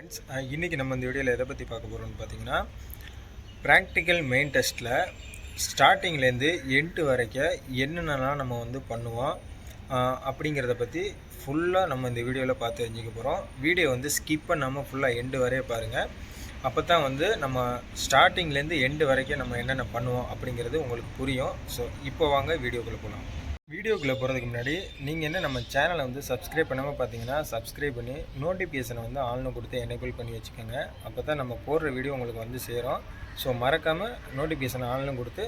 Friends இன்றைக்கி நம்ம இந்த வீடியோவில் எதை பற்றி பார்க்க போகிறோம்னு பார்த்தீங்கன்னா ப்ராக்டிக்கல் மெயின் டெஸ்ட்டில் ஸ்டார்டிங்லேருந்து எண்டு வரைக்கும் என்னென்னலாம் நம்ம வந்து பண்ணுவோம் அப்படிங்கிறத பற்றி ஃபுல்லாக நம்ம இந்த வீடியோவில் பார்த்து தெரிஞ்சுக்க போகிறோம் வீடியோ வந்து ஸ்கிப் பண்ணாமல் ஃபுல்லாக எண்டு வரைய பாருங்கள் அப்போ தான் வந்து நம்ம ஸ்டார்டிங்லேருந்து எண்டு வரைக்கும் நம்ம என்னென்ன பண்ணுவோம் அப்படிங்கிறது உங்களுக்கு புரியும். ஸோ இப்போ வாங்க வீடியோக்குள்ளே போகலாம் வீடியோக்குள்ளே போகிறதுக்கு முன்னாடி நீங்கள் என்ன நம்ம சேனலை வந்து சப்ஸ்கிரைப் பண்ணாமல் பார்த்தீங்கன்னா சப்ஸ்கிரைப் பண்ணி நோட்டிஃபிகேஷனை வந்து ஆன்லைன் கொடுத்து எனேபிள் பண்ணி வச்சுக்கோங்க. அப்போ தான் நம்ம போடுற வீடியோ உங்களுக்கு வந்து சேரும். ஸோ மறக்காமல் நோட்டிஃபிகேஷனை ஆன்லைன் கொடுத்து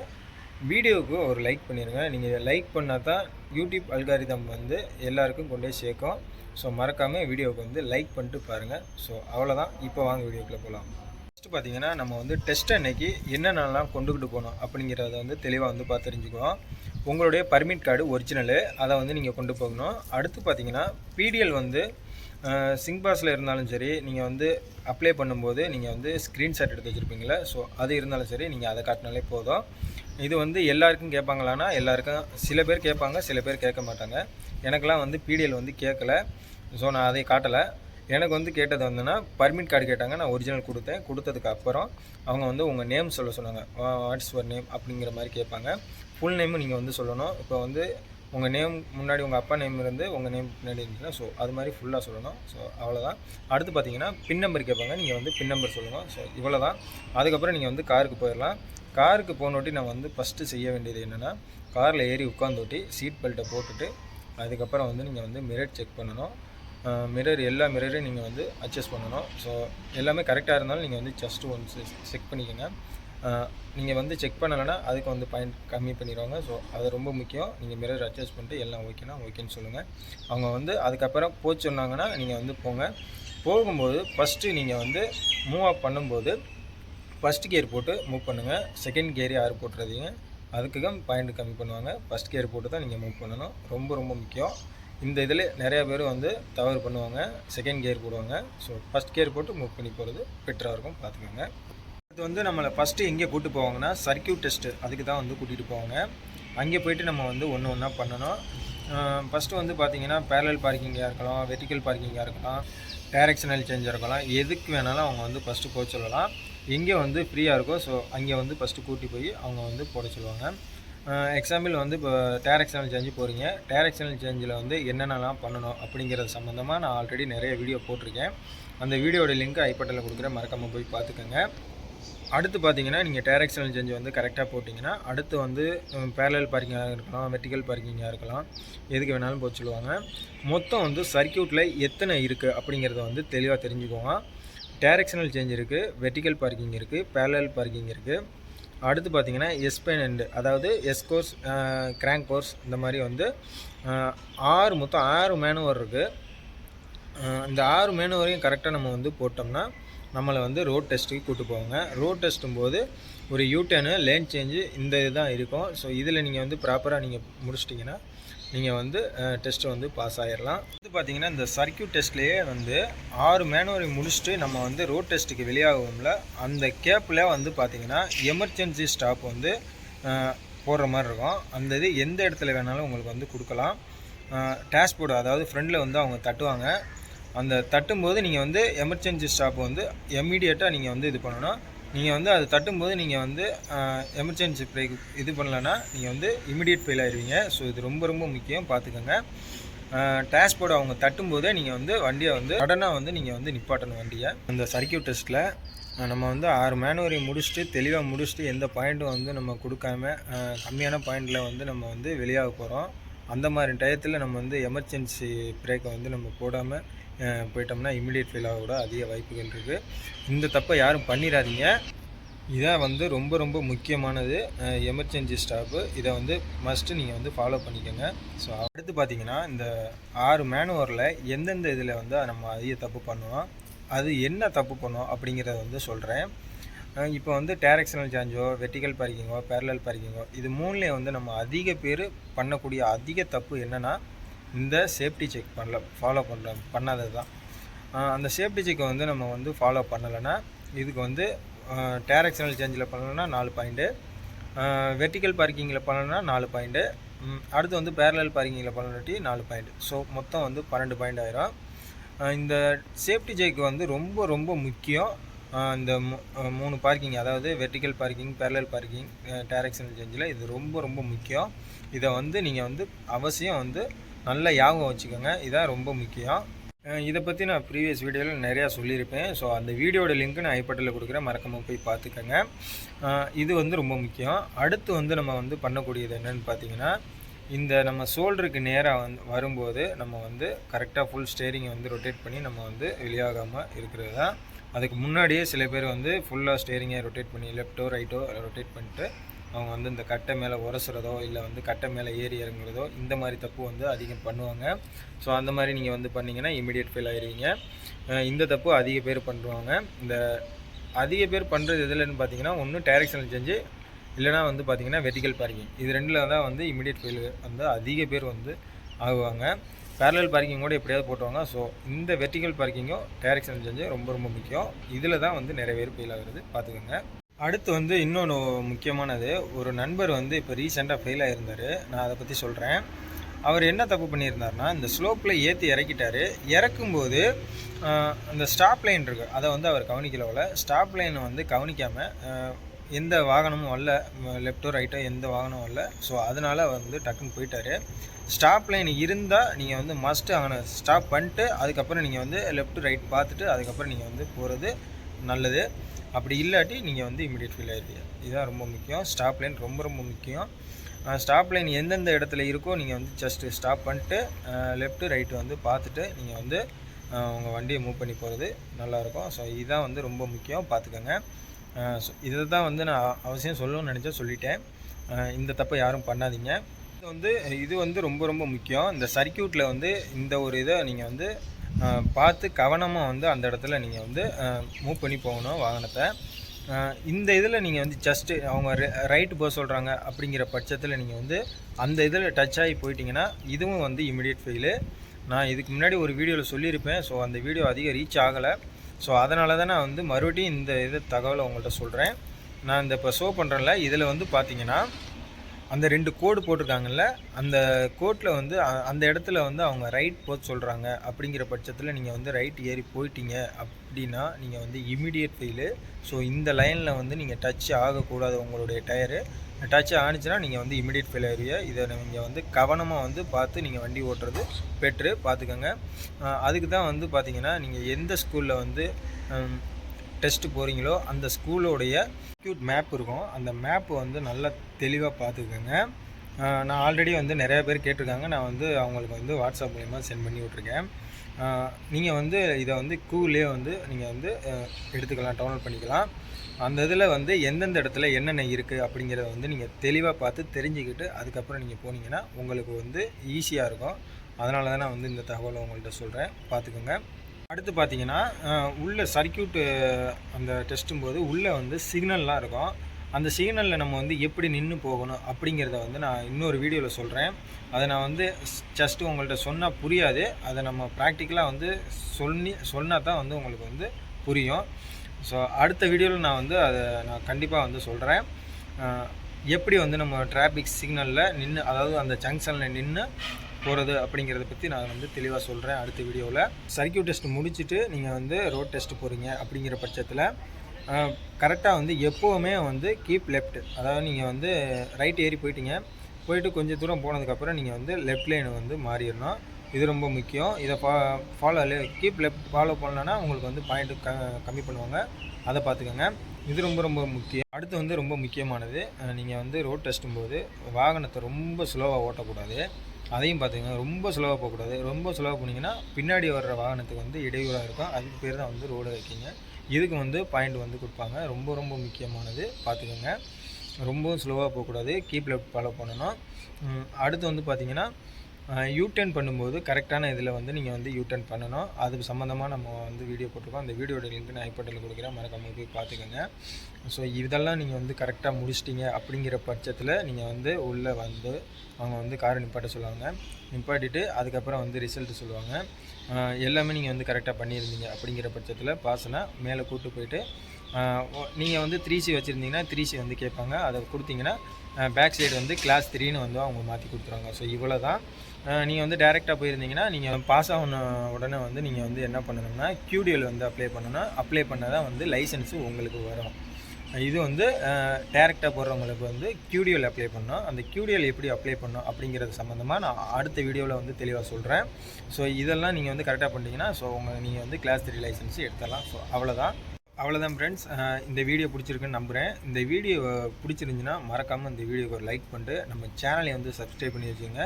வீடியோவுக்கு ஒரு லைக் பண்ணிடுங்க நீங்கள் லைக் பண்ணால் தான் யூடியூப் அல்காரிதம் வந்து எல்லாருக்கும் கொண்டே சேர்க்கும். ஸோ மறக்காமல் வீடியோவுக்கு வந்து லைக் பண்ணிட்டு பாருங்கள் ஸோ அவ்வளோதான் இப்போ வாங்க வீடியோக்குள்ளே போகலாம். ஃபஸ்ட்டு பார்த்தீங்கன்னா நம்ம வந்து டெஸ்ட் அன்னைக்கு என்னென்னலாம் கொண்டுக்கிட்டு போகணும் அப்படிங்கிறத வந்து தெளிவாக வந்து பார்த்து தெரிஞ்சுக்குவோம். உங்களுடைய பர்மிட் கார்டு ஒரிஜினலு அதை வந்து நீங்கள் கொண்டு போகணும். அடுத்து பார்த்தீங்கன்னா பிடிஎல் வந்து சிங் பாஸில் இருந்தாலும் சரி நீங்கள் வந்து அப்ளை பண்ணும்போது நீங்கள் வந்து ஸ்க்ரீன்ஷாட் எடுத்து வச்சுருப்பீங்களா ஸோ அது இருந்தாலும் சரி நீங்கள் அதை காட்டினாலே போதும். இது வந்து எல்லாருக்கும் கேட்பாங்களான்னா எல்லாருக்கும் சில பேர் கேட்பாங்க சில பேர் கேட்க மாட்டாங்க. எனக்கெல்லாம் வந்து பிடிஎல் வந்து கேட்கல. ஸோ நான் அதை காட்டலை. எனக்கு வந்து கேட்டது வந்துன்னா பர்மிட் கார்டு கேட்டாங்க நான் ஒரிஜினல் கொடுத்தேன். கொடுத்ததுக்கு அப்புறம் அவங்க வந்து உங்கள் நேம் சொல்ல சொன்னாங்க. வாட்ஸ் யுவர் நேம் அப்படிங்கிற மாதிரி கேட்பாங்க. ஃபுல் நேமும் நீங்கள் வந்து சொல்லணும். இப்போ வந்து உங்கள் நேம் முன்னாடி உங்கள் அப்பா நேம் இருந்து உங்கள் நேம் பின்னாடி இருந்துச்சுன்னா ஸோ அது மாதிரி ஃபுல்லாக சொல்லணும். ஸோ அவ்வளோதான் அடுத்து பார்த்தீங்கன்னா பின் நம்பர் கேட்பாங்க. நீங்கள் வந்து பின் நம்பர் சொல்லணும் ஸோ இவ்வளோ தான் அதுக்கப்புறம் நீங்கள் வந்து காருக்கு போயிடலாம். காருக்கு போனோட்டி நான் வந்து ஃபஸ்ட்டு செய்ய வேண்டியது என்னென்னா காரில் ஏறி உட்காந்தோட்டி சீட் பெல்ட்டை போட்டுட்டு அதுக்கப்புறம் வந்து நீங்கள் வந்து மிரட் செக் பண்ணணும். மிரர் எல்லா மிரரையும் நீங்கள் வந்து அட்ஜஸ்ட் பண்ணணும். ஸோ எல்லாமே கரெக்டாக இருந்தாலும் நீங்கள் வந்து ஜஸ்ட் ஒன்ஸ் செக் பண்ணிக்கோங்க. நீங்கள் வந்து செக் பண்ணலைன்னா அதுக்கு வந்து பாயிண்ட் கம்மி பண்ணிடுவாங்க. ஸோ அது ரொம்ப முக்கியம். நீங்கள் மிரர் அட்ஜஸ்ட் பண்ணிட்டு எல்லாம் ஓகேனா ஓகேன்னு சொல்லுங்கள் அவங்க வந்து அதுக்கப்புறம் போக சொன்னாங்கன்னா நீங்கள் வந்து போங்க. போகும்போது ஃபஸ்ட்டு நீங்கள் வந்து மூவ் அப் பண்ணும்போது ஃபஸ்ட் கியர் போட்டு மூவ் பண்ணுங்கள் செகண்ட் கியர் யார் போட்டுறதீங்க. அதுக்கு தான் பாயிண்ட் கம்மி பண்ணுவாங்க. ஃபஸ்ட் கியர் போட்டு தான் நீங்கள் மூவ் பண்ணணும். ரொம்ப ரொம்ப முக்கியம். இந்த இதில் நிறையா பேர் வந்து தவறு பண்ணுவாங்க செகண்ட் கியர் போடுவாங்க. ஸோ ஃபஸ்ட் கியர் போட்டு மூவ் பண்ணி போகிறது பெட்டராக இருக்கும் பார்த்துக்கோங்க. அது வந்து நம்மளை ஃபஸ்ட்டு எங்கே கூட்டு போவாங்கன்னா சர்க்கியூட் டெஸ்ட்டு அதுக்கு தான் வந்து கூட்டிகிட்டு போவாங்க. அங்கே போயிட்டு நம்ம வந்து ஒன்று ஒன்றா பண்ணணும். ஃபஸ்ட்டு வந்து பார்த்திங்கன்னா பேரல் பார்க்கிங்காக இருக்கலாம் வெர்டிக்கல் பார்க்கிங்காக இருக்கலாம் டைரக்ஷனல் சேஞ்சாக இருக்கலாம். எதுக்கு வேணாலும் அவங்க வந்து ஃபஸ்ட்டு போக சொல்லலாம். எங்கே வந்து ஃப்ரீயாக இருக்கோ ஸோ அங்கே வந்து ஃபஸ்ட்டு கூட்டி போய் அவங்க வந்து போட சொல்லுவாங்க. எக்ஸாம்பிள் வந்து இப்போ டைரக்ஷனல் சேஞ்சு போகிறீங்க டைரக்ஷனல் சேஞ்சில் வந்து என்னென்னலாம் பண்ணணும் அப்படிங்கிறது சம்மந்தமாக நான் ஆல்ரெடி நிறைய வீடியோ போட்டிருக்கேன். அந்த வீடியோட லிங்க் ஐப்பட்டில் கொடுக்குறேன். மறக்காமல் போய் பார்த்துக்கோங்க. அடுத்து பார்த்தீங்கன்னா நீங்கள் டைரக்ஷனல் சேஞ்சு வந்து கரெக்டாக போட்டிங்கன்னா அடுத்து வந்து பேரலல் பார்க்கிங்காக இருக்கலாம் வெர்டிக்கல் பார்க்கிங்காக இருக்கலாம் எதுக்கு வேணாலும் போக சொல்லுவாங்க. மொத்தம் வந்து சர்க்கியூட்டில் எத்தனை இருக்குது அப்படிங்கிறத வந்து தெளிவாக தெரிஞ்சுக்கோங்க. டேரக்ஷனல் சேஞ்ச் இருக்குது வெர்டிக்கல் பார்க்கிங் இருக்குது பேரலல் பார்க்கிங் இருக்குது அடுத்து பார்த்தீங்கன்னா எஸ்பென் எண்டு அதாவது எஸ் கோர்ஸ் கிராங்க் கோர்ஸ் இந்த மாதிரி வந்து ஆறு மொத்தம் ஆறு மேனுவர் இருக்குது இந்த ஆறு மேனுவரையும் கரெக்டாக நம்ம வந்து போட்டோம்னா நம்மளை வந்து ரோட் டெஸ்ட்டுக்கு கூட்டு போவாங்க. ரோட் டெஸ்ட்டும் போது ஒரு யூட்டர்னு லேன் சேஞ்சு இந்த இதுதான் இருக்கும். ஸோ இதில் நீங்கள் வந்து ப்ராப்பராக நீங்கள் முடிச்சிட்டிங்கன்னா நீங்கள் வந்து டெஸ்ட்டை வந்து பாஸ் ஆகிடலாம் இது பார்த்தீங்கன்னா இந்த சர்க்கியூட் டெஸ்ட்லேயே வந்து ஆறு மேனுவரை முடிச்சுட்டு நம்ம வந்து ரோட் டெஸ்ட்டுக்கு வெளியாகும்ல அந்த கேப்பில் வந்து பார்த்திங்கன்னா எமர்ஜென்சி ஸ்டாப் வந்து போடுற மாதிரி இருக்கும். அந்த இது எந்த இடத்துல வேணாலும் உங்களுக்கு வந்து கொடுக்கலாம். டேஷ்போர்டு அதாவது ஃப்ரெண்டில் வந்து அவங்க தட்டுவாங்க. அந்த தட்டும்போது நீங்கள் வந்து எமர்ஜென்சி ஸ்டாப் வந்து எம்மிடியேட்டாக நீங்கள் வந்து இது பண்ணணும். நீங்கள் வந்து அது தட்டும்போது நீங்கள் வந்து எமர்ஜென்சி பிரேக் இது பண்ணலன்னா நீங்கள் வந்து இமிடியேட் ஃபெயில் ஆயிடுவீங்க ஸோ இது ரொம்ப ரொம்ப முக்கியம். பார்த்துக்கோங்க டேஷ்போர்டு அவங்க தட்டும்போதே நீங்கள் வந்து வண்டியை வந்து சடனாக வந்து நீங்கள் வந்து நிப்பாட்டணும் வண்டியை. அந்த சர்க்கியூட் டெஸ்ட்டில் நம்ம வந்து ஆறு மேனுவரி முடிச்சுட்டு தெளிவாக முடிச்சுட்டு எந்த பாயிண்ட்டும் வந்து நம்ம கொடுக்காம கம்மியான பாயிண்டில் வந்து நம்ம வந்து வெளியாக போகிறோம் அந்த மாதிரி டயத்தில் நம்ம வந்து எமர்ஜென்சி பிரேக்கை வந்து நம்ம போடாமல் போயிட்டோம்னா இமிடியட் ஃபெயில் கூட அதிக வாய்ப்புகள் இருக்குது இந்த தப்பை யாரும் பண்ணிடாதீங்க இதான் வந்து ரொம்ப ரொம்ப முக்கியமானது. எமர்ஜென்சி ஸ்டாப்பு இதை வந்து மஸ்ட்டு நீங்கள் வந்து ஃபாலோ பண்ணிக்கோங்க. ஸோ அடுத்து பார்த்தீங்கன்னா இந்த ஆறு மேனுவரில் எந்தெந்த இதில் வந்து நம்ம அதிக தப்பு பண்ணுவோம் அது என்ன தப்பு பண்ணோம் அப்படிங்கிறத வந்து சொல்கிறேன் இப்போ வந்து டேரெக்ஷனல் சாஞ்சோ வெர்டிகல் பார்க்கிங்கோ பேரலல் பார்க்கிங்கோ இது மூணுலேயும் வந்து நம்ம அதிக பேர் பண்ணக்கூடிய அதிக தப்பு என்னென்னா இந்த சேஃப்டி செக் பண்ணல ஃபாலோ பண்ண பண்ணாதது தான். அந்த சேஃப்டி செக்கை வந்து நம்ம வந்து ஃபாலோ பண்ணலைன்னா இதுக்கு வந்து டேரக்ஷனல் சேஞ்சில் பண்ணலைன்னா நாலு பாயிண்ட்டு வெர்டிக்கல் பார்க்கிங்கில் பண்ணலைன்னா நாலு பாயிண்ட்டு அடுத்து வந்து பேரலல் பார்க்கிங்கில் பண்ணலாட்டி நாலு பாயிண்ட் ஸோ மொத்தம் வந்து பன்னெண்டு பாயிண்ட் ஆயிரும். இந்த சேஃப்டி ஜெய்க்கு வந்து ரொம்ப ரொம்ப முக்கியம். இந்த மூணு பார்க்கிங் அதாவது vertical parking parallel parking directional சேஞ்சில் இது ரொம்ப ரொம்ப முக்கியம். இதை வந்து நீங்கள் வந்து அவசியம் வந்து நல்லா ஞாபகம் வச்சுக்கோங்க. இதான் ரொம்ப முக்கியம். இதை பற்றி நான் ப்ரீவியஸ் வீடியோவில் நிறையா சொல்லியிருப்பேன். ஸோ அந்த வீடியோட லிங்க் நான் ஐப்பட்டில் கொடுக்குறேன். மறக்காமல் போய் பார்த்துக்கோங்க. இது வந்து ரொம்ப முக்கியம். அடுத்து வந்து நம்ம வந்து பண்ணக்கூடியது என்னன்னு பார்த்தீங்கன்னா இந்த நம்ம ஷோல்டருக்கு நேராக வந்து வரும்போது நம்ம வந்து கரெக்டாக ஃபுல் ஸ்டேரிங்கை வந்து ரொட்டேட் பண்ணி நம்ம வந்து வெளியாகாமல் இருக்கிறது தான். அதுக்கு முன்னாடியே சில பேர் வந்து ஃபுல்லாக ஸ்டேரிங்கை ரொட்டேட் பண்ணி லெஃப்ட்டோ ரைட்டோ ரொட்டேட் பண்ணிட்டு அவங்க வந்து இந்த கட்டை மேலே உரசுறதோ இல்லை வந்து கட்டை மேலே ஏறி இறங்குறதோ இந்த மாதிரி தப்பு வந்து அதிகம் பண்ணுவாங்க. ஸோ அந்த மாதிரி நீங்கள் வந்து பண்ணிங்கன்னா இமீடியட் ஃபெயில் ஆயிருவீங்க. இந்த தப்பு அதிக பேர் பண்ணுவாங்க. இந்த அதிக பேர் பண்ணுறது எதுலன்னு பார்த்தீங்கன்னா ஒன்று டைரக்ஷனல் செஞ்சு இல்லைனா வந்து பார்த்தீங்கன்னா வெர்டிக்கல் பார்க்கிங் இது ரெண்டில் தான் வந்து இமிடியட் ஃபெயில் வந்து அதிக பேர் வந்து ஆகுவாங்க. பேரலல் பார்க்கிங் கூட எப்படியாவது போட்டுவாங்க. ஸோ இந்த வெர்டிக்கல் பார்க்கிங்கும் டைரக்ஷன் செஞ்சு ரொம்ப ரொம்ப முக்கியம். இதில் தான் வந்து நிறைய பேர் ஃபெயில் ஆகுறது. பார்த்துக்கோங்க. அடுத்து வந்து இன்னொன்று முக்கியமானது ஒரு நண்பர் வந்து இப்போ ரீசெண்டாக ஃபெயில் ஆகியிருந்தார் நான் அதை பற்றி சொல்கிறேன் அவர் என்ன தப்பு பண்ணியிருந்தார்னா இந்த ஸ்லோப்பில் ஏற்றி இறக்கிட்டாரு. இறக்கும்போது அந்த ஸ்டாப் லைன் இருக்குது அதை வந்து அவர் கவனிக்கலவில் ஸ்டாப் லைனை வந்து கவனிக்காமல் எந்த வாகனமும் வரல லெஃப்ட்டோ ரைட்டோ எந்த வாகனமும் வரல ஸோ அதனால் வந்து டக்குன்னு போயிட்டார். ஸ்டாப் லைன் இருந்தால் நீங்கள் வந்து மஸ்ட்டு அங்கே ஸ்டாப் பண்ணிட்டு அதுக்கப்புறம் நீங்கள் வந்து லெஃப்ட் ரைட் பார்த்துட்டு அதுக்கப்புறம் நீங்கள் வந்து போகிறது நல்லது. அப்படி இல்லாட்டி நீங்கள் வந்து இமீடியட் ஃபீல் ஆகிடுவீங்க இதுதான் ரொம்ப முக்கியம். ஸ்டாப் லைன் ரொம்ப ரொம்ப முக்கியம். ஸ்டாப் லைன் எந்தெந்த இடத்துல இருக்கோ நீங்கள் வந்து ஜஸ்ட்டு ஸ்டாப் பண்ணிட்டு லெஃப்ட்டு ரைட்டு வந்து பார்த்துட்டு நீங்கள் வந்து உங்கள் வண்டியை மூவ் பண்ணி போகிறது நல்லாயிருக்கும். ஸோ இதுதான் வந்து ரொம்ப முக்கியம். பார்த்துக்கோங்க. இதை தான் வந்து நான் அவசியம் சொல்லணும்னு நினச்சா சொல்லிட்டேன். இந்த தப்பை யாரும் பண்ணாதீங்க. இது வந்து இது வந்து ரொம்ப ரொம்ப முக்கியம். இந்த சர்க்கியூட்டில் வந்து இந்த ஒரு இதை நீங்கள் வந்து பார்த்து கவனமாக வந்து அந்த இடத்துல நீங்கள் வந்து மூவ் பண்ணி போகணும் வாகனத்தை. இந்த இதில் நீங்கள் வந்து ஜஸ்ட்டு அவங்க ரைட்டு போக சொல்கிறாங்க அப்படிங்கிற பட்சத்தில் நீங்கள் வந்து அந்த இதில் டச் ஆகி போயிட்டிங்கன்னா இதுவும் வந்து இமிடியட் ஃபெயிலு நான் இதுக்கு முன்னாடி ஒரு வீடியோவில் சொல்லியிருப்பேன். ஸோ அந்த வீடியோ அதிகம் ரீச் ஆகலை. ஸோ அதனால தான் நான் வந்து மறுபடியும் இந்த இது தகவலை உங்கள்கிட்ட சொல்கிறேன் நான் இந்த இப்போ ஷோ பண்ணுறேன்ல இதில் வந்து பார்த்திங்கன்னா அந்த ரெண்டு கோடு போட்டிருக்காங்கல்ல அந்த கோட்டில் வந்து அ- அந்த இடத்துல வந்து அவங்க ரைட் போக சொல்கிறாங்க அப்படிங்கிற பட்சத்தில் நீங்கள் வந்து ரைட் ஏறி போயிட்டீங்க அப்படின்னா நீங்கள் வந்து இமீடியட் ஃபெயிலு ஸோ இந்த லைனில் வந்து நீங்கள் டச் ஆகக்கூடாது உங்களுடைய டயரு டச் ஆனிச்சுன்னா நீங்கள் வந்து இமீடியட் ஃபெயில் ஆயிருவீங்க. இதை நீங்கள் வந்து கவனமாக வந்து பார்த்து நீங்கள் வண்டி ஓட்டுறது பெட்ரு பார்த்துக்கோங்க. அதுக்கு தான் வந்து பார்த்தீங்கன்னா நீங்கள் எந்த ஸ்கூலில் வந்து டெஸ்ட்டு போகிறீங்களோ அந்த ஸ்கூலோடைய க்யூட் மேப் இருக்கும். அந்த மேப்பை வந்து நல்லா தெளிவாக பார்த்துக்கோங்க. நான் ஆல்ரெடி வந்து நிறைய பேர் கேட்டிருக்காங்க. நான் வந்து அவங்களுக்கு வந்து வாட்ஸ்அப் மூலிமா சென்ட் பண்ணி விட்ருக்கேன் நீங்கள் வந்து இதை வந்து கூலே வந்து நீங்கள் வந்து எடுத்துக்கலாம் டவுன்லோட் பண்ணிக்கலாம். அந்த இதில் வந்து எந்தெந்த இடத்துல என்னென்ன இருக்குது அப்படிங்கிறத வந்து நீங்கள் தெளிவாக பார்த்து தெரிஞ்சுக்கிட்டு அதுக்கப்புறம் நீங்கள் போனீங்கன்னா உங்களுக்கு வந்து ஈஸியாக இருக்கும். அதனால தான் நான் வந்து இந்த தகவலை உங்கள்கிட்ட சொல்கிறேன் பார்த்துக்கோங்க. அடுத்து பார்த்தீங்கன்னா உள்ள சர்க்கியூட்டு அந்த டெஸ்ட்டும் போது உள்ளே வந்து சிக்னல்லாம் இருக்கும். அந்த சிக்னலில் நம்ம வந்து எப்படி நின்று போகணும் அப்படிங்கிறத வந்து நான் இன்னொரு வீடியோவில் சொல்கிறேன் அதை நான் வந்து ஜஸ்ட்டு உங்கள்கிட்ட சொன்னால் புரியாது. அதை நம்ம ப்ராக்டிக்கலாக வந்து சொல்லி சொன்னால் தான் வந்து உங்களுக்கு வந்து புரியும். ஸோ அடுத்த வீடியோவில் நான் வந்து அதை நான் கண்டிப்பாக வந்து சொல்கிறேன் எப்படி வந்து நம்ம டிராஃபிக் சிக்னலில் நின்று அதாவது அந்த ஜங்ஷனில் நின்று போகிறது அப்படிங்கிறத பற்றி நான் வந்து தெளிவாக சொல்கிறேன் அடுத்த வீடியோவில் சர்க்கியூட் டெஸ்ட் முடிச்சுட்டு நீங்கள் வந்து ரோட் டெஸ்ட் போகிறீங்க அப்படிங்கிற பட்சத்தில் கரெக்டாக வந்து எப்போவுமே வந்து கீப் லெஃப்ட் அதாவது நீங்கள் வந்து ரைட் ஏறி போயிட்டீங்க. போயிட்டு கொஞ்சம் தூரம் போனதுக்கப்புறம் நீங்கள் வந்து லெஃப்ட் லைனை வந்து மாறிடணும். இது ரொம்ப முக்கியம். இதை ஃபா ஃபாலோ கீப் லெஃப்ட் ஃபாலோ பண்ணலன்னா உங்களுக்கு வந்து பாயிண்ட் க கம்மி பண்ணுவாங்க. அதை பார்த்துக்கோங்க. இது ரொம்ப ரொம்ப முக்கியம். அடுத்து வந்து ரொம்ப முக்கியமானது நீங்கள் வந்து ரோட் டெஸ்ட்டும் போது வாகனத்தை ரொம்ப ஸ்லோவாக ஓட்டக்கூடாது. அதையும் பார்த்துக்கங்க ரொம்ப ஸ்லோவாக போகக்கூடாது. ரொம்ப ஸ்லோவாக போனீங்கன்னா பின்னாடி வர்ற வாகனத்துக்கு வந்து இடையூறாக இருக்கும். அதுக்கு பேர் தான் வந்து ரோடு வைக்கிங்க. இதுக்கு வந்து பாயிண்ட் வந்து கொடுப்பாங்க. ரொம்ப ரொம்ப முக்கியமானது பார்த்துக்கோங்க ரொம்பவும் ஸ்லோவாக போகக்கூடாது. கீப் லெஃப்ட் ஃபாலோ பண்ணணும். அடுத்து வந்து பார்த்திங்கன்னா யூடர்ன் பண்ணும்போது கரெக்டான இதில் வந்து நீங்கள் வந்து யூடர்ன் பண்ணணும். அது சம்மந்தமாக நம்ம வந்து வீடியோ போட்டிருக்கோம். அந்த வீடியோட லிங்க் நான் ஐப்பட்டில் கொடுக்குறேன். மறக்காம போய் பார்த்துக்கோங்க. ஸோ இதெல்லாம் நீங்கள் வந்து கரெக்டாக முடிச்சிட்டிங்க அப்படிங்கிற பட்சத்தில் நீங்கள் வந்து உள்ளே வந்து அவங்க வந்து காரை நிப்பாட்ட சொல்லுவாங்க. நிப்பாட்டிட்டு அதுக்கப்புறம் வந்து ரிசல்ட் சொல்லுவாங்க. எல்லாமே நீங்கள் வந்து கரெக்டாக பண்ணியிருந்தீங்க அப்படிங்கிற பட்சத்தில் பாஸ்னா மேலே கூப்பிட்டு போயிட்டு நீங்கள் வந்து த்ரீ சி வச்சுருந்தீங்கன்னா த்ரீ சி வந்து கேட்பாங்க. அதை கொடுத்தீங்கன்னா பேக் சைடு வந்து கிளாஸ் த்ரீன்னு வந்து அவங்க மாற்றி கொடுத்துருவாங்க. ஸோ இவ்வளோ தான் நீங்கள் வந்து டேரெக்டாக போயிருந்தீங்கன்னா நீங்கள் பாஸ் ஆகின உடனே வந்து நீங்கள் வந்து என்ன பண்ணணும்னா QDL வந்து அப்ளை பண்ணணும் அப்ளை பண்ணால் தான் வந்து லைசன்ஸு உங்களுக்கு வரும். இது வந்து டேரெக்டாக போடுறவங்களுக்கு வந்து QDL அப்ளை பண்ணோம் அந்த QDL எப்படி அப்ளை பண்ணோம் அப்படிங்கிறது சம்மந்தமாக நான் அடுத்த வீடியோவில் வந்து தெளிவாக சொல்கிறேன் ஸோ இதெல்லாம் நீங்கள் வந்து கரெக்டாக பண்ணிட்டீங்கன்னா ஸோ உங்கள் நீங்கள் வந்து கிளாஸ் த்ரீ லைசன்ஸ் எடுத்துடலாம். ஸோ அவ்வளோதான் அவ்வளோதான் ஃப்ரெண்ட்ஸ் இந்த வீடியோ பிடிச்சிருக்குன்னு நம்புகிறேன் இந்த வீடியோ பிடிச்சிருந்துச்சுன்னா மறக்காமல் இந்த வீடியோக்கு ஒரு லைக் பண்ணிட்டு நம்ம சேனலை வந்து சப்ஸ்கிரைப் பண்ணி வச்சுங்க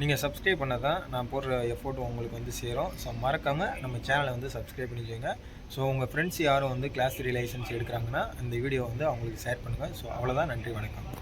நீங்கள் சப்ஸ்கிரைப் பண்ணால் தான் நான் போடுற எஃபோர்ட் உங்களுக்கு வந்து சேரும். ஸோ மறக்காமல் நம்ம சேனலை வந்து சப்ஸ்கிரைப் பண்ணி வச்சுங்க ஸோ உங்கள் ஃப்ரெண்ட்ஸ் யாரும் வந்து கிளாஸ் த்ரீ லைசன்ஸ் எடுக்கிறாங்கன்னா இந்த வீடியோ வந்து அவங்களுக்கு ஷேர் பண்ணுங்கள் ஸோ அவ்வளோதான் நன்றி வணக்கம்.